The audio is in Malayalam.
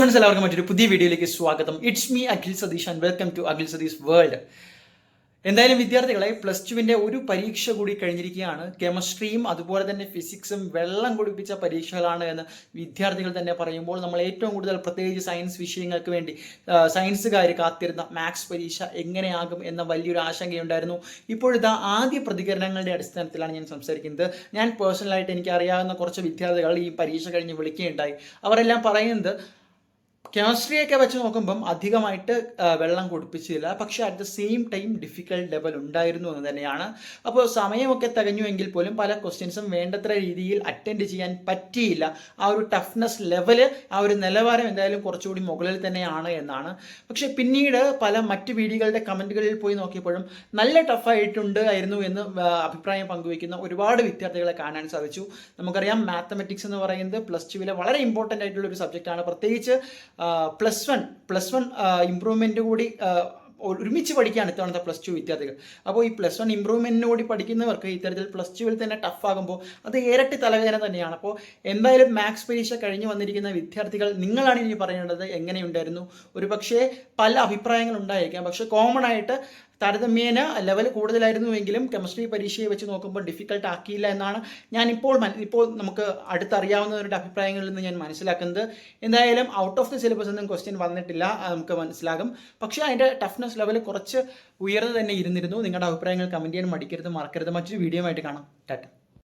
ഫ്രണ്ട്സ് എല്ലാവർക്കും മറ്റൊരു പുതിയ വീഡിയോയിലേക്ക് സ്വാഗതം. It's me Akhil Satheesh and welcome to Akhil Satheesh world എന്തായാലും വിദ്യാർത്ഥികളെ പ്ലസ് ടുവിന്റെ ഒരു പരീക്ഷ കൂടി കഴിഞ്ഞിരിക്കുകയാണ്. കെമിസ്ട്രിയും അതുപോലെ തന്നെ ഫിസിക്സും വെള്ളം കുടിപ്പിച്ച പരീക്ഷകളാണ് എന്ന് വിദ്യാർത്ഥികൾ തന്നെ പറയുമ്പോൾ നമ്മൾ ഏറ്റവും കൂടുതൽ പ്രത്യേകിച്ച് സയൻസ് വിഷയങ്ങൾക്ക് വേണ്ടി സയൻസുകാർ കാത്തിരുന്ന മാത്സ് പരീക്ഷ എങ്ങനെയാകും എന്ന വലിയൊരു ആശങ്കയുണ്ടായിരുന്നു. ഇപ്പോഴിതാ ആദ്യ പ്രതികരണങ്ങളുടെ അടിസ്ഥാനത്തിലാണ് ഞാൻ സംസാരിക്കുന്നത്. ഞാൻ പേഴ്സണലായിട്ട് എനിക്ക് അറിയാവുന്ന കുറച്ച് വിദ്യാർത്ഥികൾ ഈ പരീക്ഷ കഴിഞ്ഞ് വിളിക്കുകയുണ്ടായി. അവരെല്ലാം പറയുന്നത് കെമിസ്ട്രിയൊക്കെ വെച്ച് നോക്കുമ്പം അധികമായിട്ട് വെള്ളം കുടിപ്പിച്ചില്ല. പക്ഷേ at the same time difficult level ഉണ്ടായിരുന്നു എന്ന് തന്നെയാണ്. അപ്പോൾ സമയമൊക്കെ തികഞ്ഞുവെങ്കിൽ പോലും പല ക്വസ്റ്റ്യൻസും വേണ്ടത്ര രീതിയിൽ അറ്റൻഡ് ചെയ്യാൻ പറ്റിയില്ല. ആ ഒരു ടഫ്നെസ് ലെവൽ ആ ഒരു നിലവാരം എന്തായാലും കുറച്ചുകൂടി മുകളിൽ തന്നെയാണ് എന്നാണ്. പക്ഷേ പിന്നീട് പല മറ്റ് വീഡിയോകളുടെ കമന്റുകളിൽ പോയി നോക്കിയപ്പോഴും നല്ല ടഫായിട്ടുണ്ട് ആയിരുന്നു എന്ന് അഭിപ്രായം പങ്കുവയ്ക്കുന്ന ഒരുപാട് വിദ്യാർത്ഥികളെ കാണാൻ സാധിച്ചു. നമുക്കറിയാം മാത്തമെറ്റിക്സ് എന്ന് പറയുന്നത് പ്ലസ് ടുവിലെ വളരെ ഇമ്പോർട്ടന്റ് ആയിട്ടുള്ള ഒരു സബ്ജക്റ്റാണ് പ്രത്യേകിച്ച് plus one plus one improvement കൂടി ഒരുമിച്ച് പഠിക്കുകയാണ് ഇത്തവണത്തെ പ്ലസ് ടു വിദ്യാർത്ഥികൾ. അപ്പോൾ ഈ പ്ലസ് വൺ ഇമ്പ്രൂവ്മെന്റിന് കൂടി പഠിക്കുന്നവർക്ക് ഇത്തരത്തിൽ പ്ലസ് ടുവിൽ തന്നെ ടഫ് ആകുമ്പോൾ അത് ഇരട്ടി തലവേദന തന്നെയാണ്. അപ്പോൾ എന്തായാലും മാത്സ് പരീക്ഷ കഴിഞ്ഞു വന്നിരിക്കുന്ന വിദ്യാർത്ഥികൾ നിങ്ങളാണ് ഇനി പറയേണ്ടത് എങ്ങനെയുണ്ടായിരുന്നു? ഒരു പക്ഷേ പല അഭിപ്രായങ്ങൾ ഉണ്ടായിരിക്കാം. പക്ഷേ കോമൺ ആയിട്ട് താരതമ്യേന ലെവൽ കൂടുതലായിരുന്നുവെങ്കിലും കെമിസ്ട്രി പരീക്ഷയെ വെച്ച് നോക്കുമ്പോൾ ഡിഫിക്കൽട്ട് ആക്കിയില്ല എന്നാണ് ഞാൻ ഇപ്പോൾ ഇപ്പോൾ നമുക്ക് അടുത്തറിയാവുന്നവരുടെ അഭിപ്രായങ്ങളിൽ നിന്ന് ഞാൻ മനസ്സിലാക്കുന്നത്. എന്തായാലും ഔട്ട് ഓഫ് ദി സിലബസ് ഒന്നും ക്വസ്റ്റ്യൻ വന്നിട്ടില്ല നമുക്ക് മനസ്സിലാകും. പക്ഷേ അതിന്റെ ടഫ്നെസ് ലെവൽ കുറച്ച് ഉയർന്നു തന്നെ ഇരുന്നിരുന്നു. നിങ്ങളുടെ അഭിപ്രായങ്ങൾ കമന്റ് ചെയ്യാൻ മടിക്കരുത് മറക്കരുത്. മറ്റൊരു വീഡിയോ ആയിട്ട് കാണാം. ടാറ്റ.